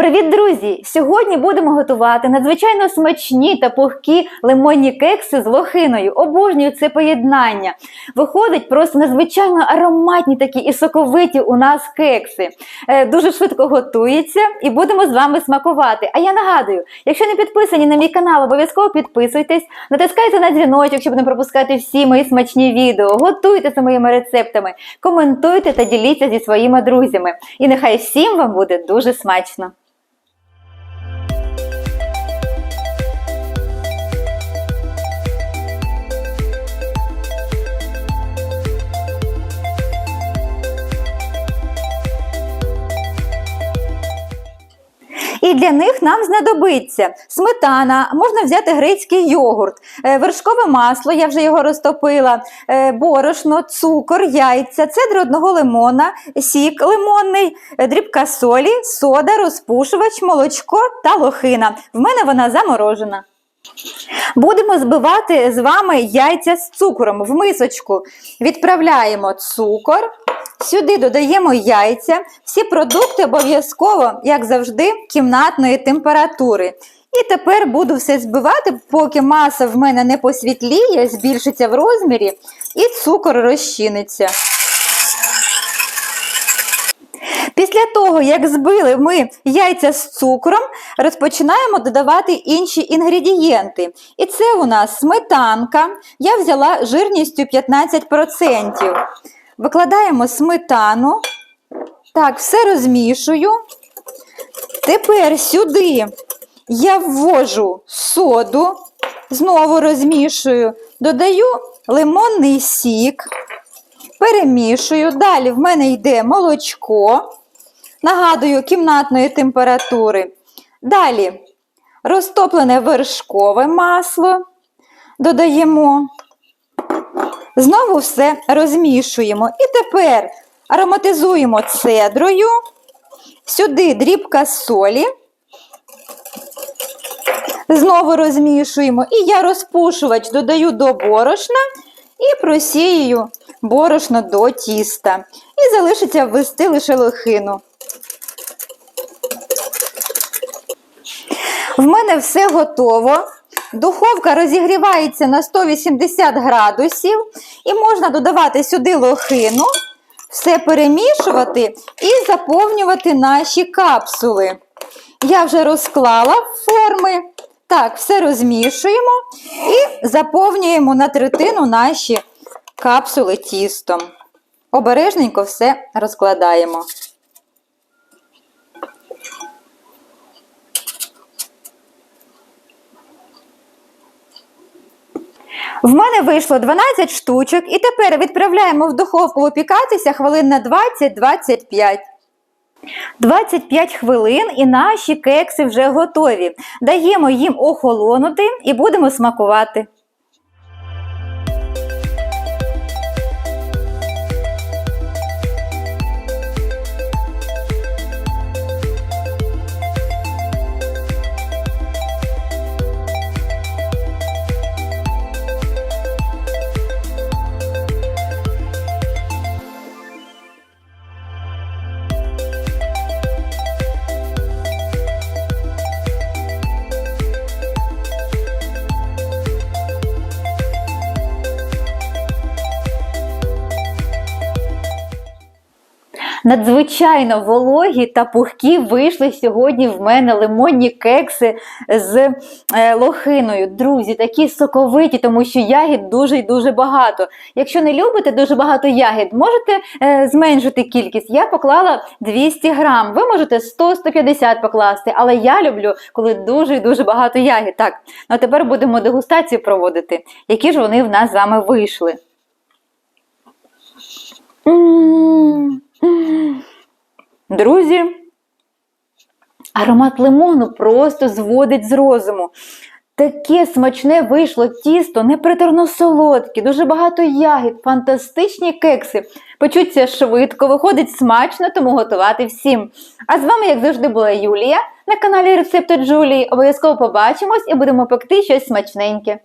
Привіт, друзі! Сьогодні будемо готувати надзвичайно смачні та пухкі лимонні кекси з лохиною. Обожнюю це поєднання. Виходить просто надзвичайно ароматні такі і соковиті у нас кекси. Е, дуже швидко готується і будемо з вами смакувати. А я нагадую, якщо не підписані на мій канал, обов'язково підписуйтесь, натискайте на дзвіночок, щоб не пропускати всі мої смачні відео. Готуйте за моїми рецептами, коментуйте та діліться зі своїми друзями. І нехай всім вам буде дуже смачно! І для них нам знадобиться сметана, можна взяти грецький йогурт, е, вершкове масло, я вже його розтопила, е, борошно, цукор, яйця, цедр одного лимона, сік лимонний, е, дрібка солі, сода, розпушувач, молочко та лохина. В мене вона заморожена. Будемо збивати з вами яйця з цукром в мисочку. Відправляємо цукор, сюди додаємо яйця. Всі продукти обов'язково, як завжди, кімнатної температури. І тепер буду все збивати, поки маса в мене не посвітліє, збільшиться в розмірі, і цукор розчиниться. Після того, як збили ми яйця з цукром, розпочинаємо додавати інші інгредієнти. І це у нас сметанка. Я взяла жирністю 15%. Викладаємо сметану. Так, все розмішую. Тепер сюди я ввожу соду, знову розмішую, додаю лимонний сік, перемішую. Далі в мене йде молочко. Нагадую, кімнатної температури. Далі розтоплене вершкове масло додаємо. Знову все розмішуємо. І тепер ароматизуємо цедрою. Сюди дрібка солі. Знову розмішуємо. І я розпушувач додаю до борошна і просіюю борошно до тіста. І залишиться ввести лише лохину. В мене все готово. Духовка розігрівається на 180 градусів, і можна додавати сюди лохину, все перемішувати і заповнювати наші капсули. Я вже розклала форми. Так, все розмішуємо і заповнюємо на третину наші капсули тістом. Обережненько все розкладаємо. В мене вийшло 12 штучок, і тепер відправляємо в духовку випікатися хвилин на 20-25. 25 хвилин і наші кекси вже готові. Даємо їм охолонути і будемо смакувати. Надзвичайно вологі та пухкі вийшли сьогодні в мене лимонні кекси з е, лохиною. Друзі, такі соковиті, тому що ягід дуже і дуже багато. Якщо не любите дуже багато ягід, можете е, зменшити кількість. Я поклала 200 грам. Ви можете 100-150 покласти, але я люблю, коли дуже і дуже багато ягід. Так, ну а тепер будемо дегустацію проводити, які ж вони в нас з вами вийшли. М. Друзі, аромат лимону просто зводить з розуму. Таке смачне вийшло тісто, неприторно солодке, дуже багато ягід, фантастичні кекси. Почуться швидко, виходить смачно, тому готувати всім. А з вами, як завжди, була Юлія на каналі Рецепти Джулії. Обов'язково побачимось і будемо пекти щось смачненьке.